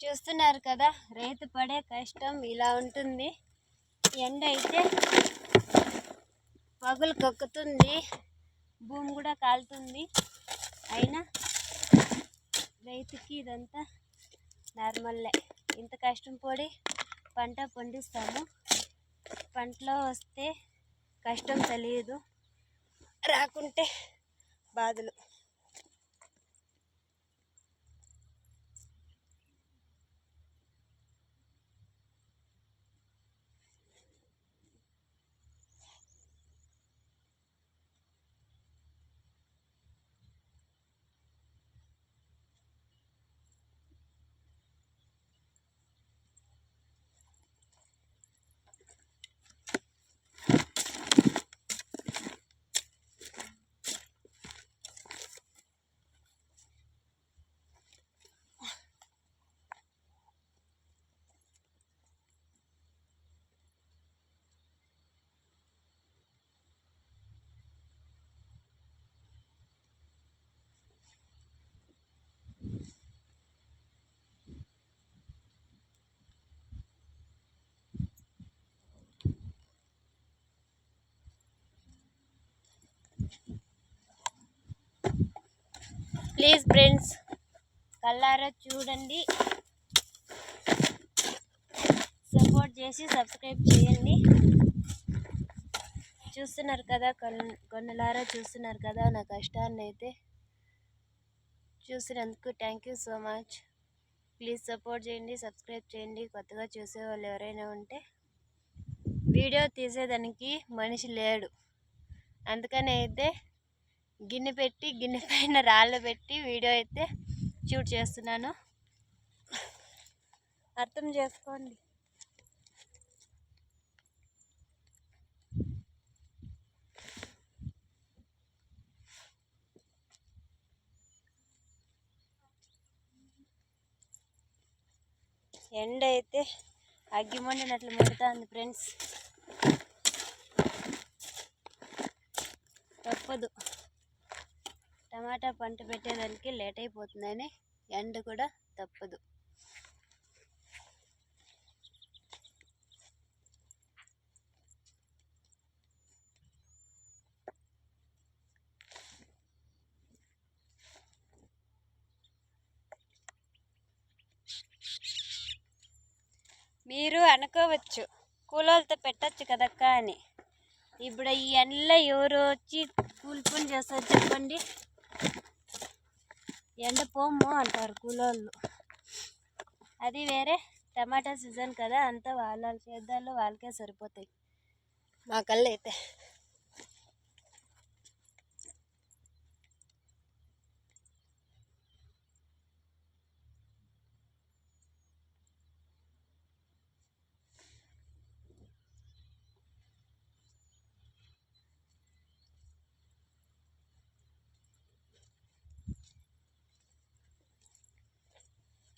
చూస్తున్నారు కదా రైతు పడే కష్టం ఇలా ఉంటుంది. ఎండ అయితే పగులు కక్కుతుంది భూమి కూడా కాలుతుంది. అయినా రైతుకి ఇదంతా నార్మల్లే. ఇంత కష్టం పడి పంట పండిస్తాము. పంటలో వస్తే కష్టం తెలియదు. రాకుంటే బాధలు. ప్లీజ్ ఫ్రెండ్స్ కల్లారా చూడండి. సపోర్ట్ చేసి సబ్స్క్రైబ్ చేయండి. చూస్తున్నారు కదా కొన్నలారా చూస్తున్నారు కదా నా కష్టాన్ని అయితే చూసినందుకు thank you so much please support చేయండి సబ్స్క్రైబ్ చేయండి. కొత్తగా చూసే వాళ్ళు ఎవరైనా ఉంటే వీడియో తీసేదానికి మనిషి లేడు. అందుకని అయితే గిన్నె పెట్టి గిన్నె పైన రాళ్ళు పెట్టి వీడియో అయితే షూట్ చేస్తున్నాను. అర్థం చేసుకోండి. ఎండ అయితే అగ్గిమండినట్లు మండుతుంది ఫ్రెండ్స్. తప్పదు. టమాటా పంట పెట్టేదానికి లేట్ అయిపోతుందని ఎండ కూడా తప్పదు. మీరు అనుకోవచ్చు కూలోళ్ళతో పెట్టచ్చు కదక్కా అని. ఇప్పుడు ఈ ఎండలో ఎవరు వచ్చి కూలి పని చేస్తారు చెప్పండి. ఎండ పోము అంటారు కూలోళ్ళు. అది వేరే టమాటా సీజన్ కదా అంతా వాళ్ళ చేద్దాల్లో వాళ్ళకే సరిపోతాయి. మా కళ్ళు అయితే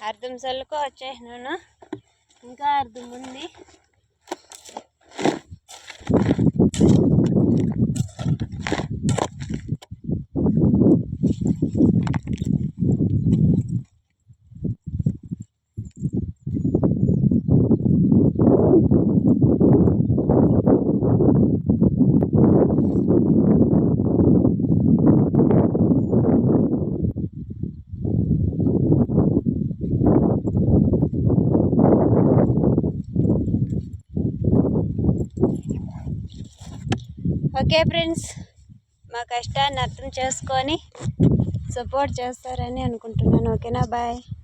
అర్థం సొల్లుకో వచ్చేసినాను? ఇంకా అర్థం ఉంది. ఓకే ఫ్రెండ్స్ మా కష్టాన్ని అర్థం చేసుకొని సపోర్ట్ చేస్తారని అనుకుంటున్నాను. ఓకేనా? బాయ్